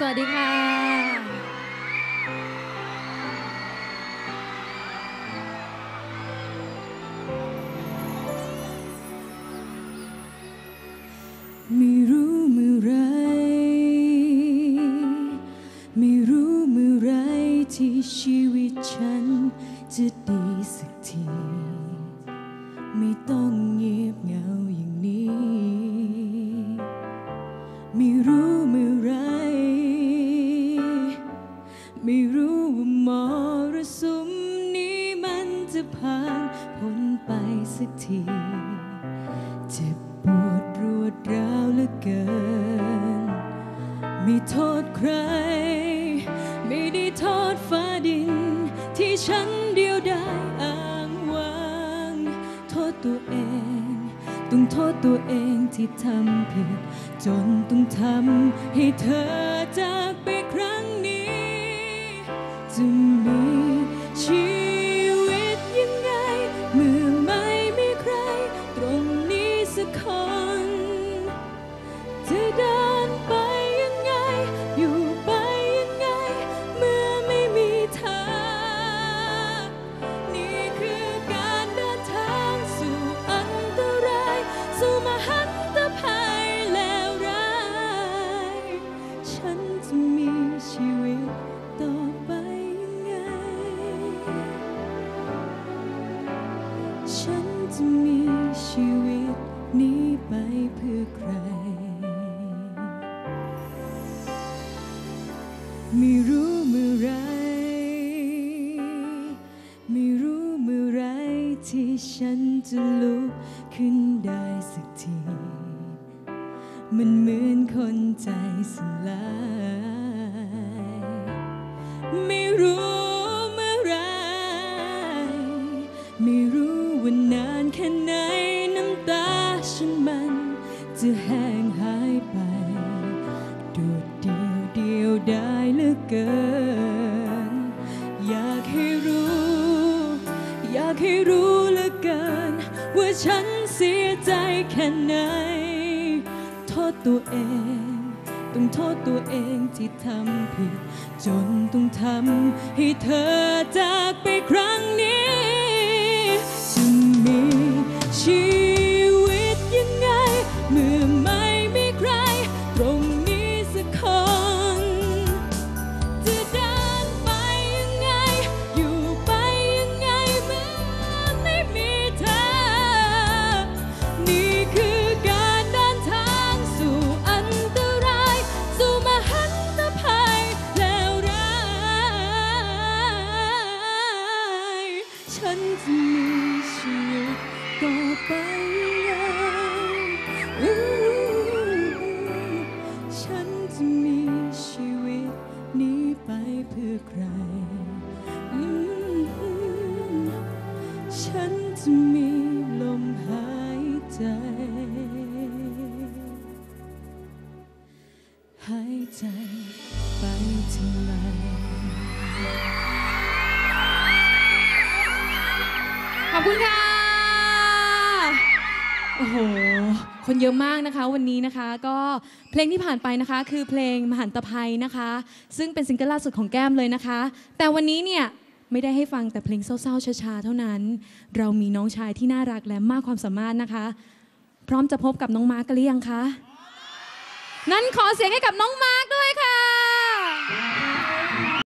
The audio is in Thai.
สวัสดีค่ะไม่รู้เมื่อไร ไม่รู้เมื่อไรที่ชีวิตฉันจะดีสักที ไม่ต้องเงียบเหงาอย่างนี้ ไม่รู้เมื่อ ไม่รู้ว่ามรสุมนี้มันจะผ่านพ้นไปสักที เจ็บปวดรวดร้าวเหลือเกิน ไม่โทษใคร ไม่ได้โทษฟ้าดิน ที่ฉันเดียวดายอ้างว้าง โทษตัวเอง ต้องโทษตัวเองที่ทำผิด จนต้องทำให้เธอจากไป จะ ฉันจะมีชีวิตนี้ไปเพื่อใคร ไม่รู้เมื่อไร ไม่รู้เมื่อไรที่ฉันจะลุกขึ้นได้สักที มันเหมือนคนใจสลาย ไม่รู้เมื่อไร ไม่รู้ ว่านานแค่ไหนน้ำตาฉันมันจะแห้งหายไปโดดเดียวเดียวได้เหลือเกิน อยากให้รู้ อยากให้รู้เหลือเกิน ว่าฉันเสียใจแค่ไหน โทษตัวเอง ต้องโทษตัวเองที่ทำผิด จนต้องทำให้เธอจากไปครั้งนี้ ขอบคุณค่ะ โอ้โห คนเยอะมากนะคะวันนี้นะคะ ก็เพลงที่ผ่านไปนะคะ คือเพลงมหันตภัยนะคะ ซึ่งเป็นซิงเกิลล่าสุดของแก้มเลยนะคะ แต่วันนี้เนี่ยไม่ได้ให้ฟังแต่เพลงเศร้าๆช้าๆเท่านั้น เรามีน้องชายที่น่ารักและมากความสามารถนะคะ พร้อมจะพบกับน้องมาร์กหรือยังคะ นั้นขอเสียงให้กับน้องมาร์ก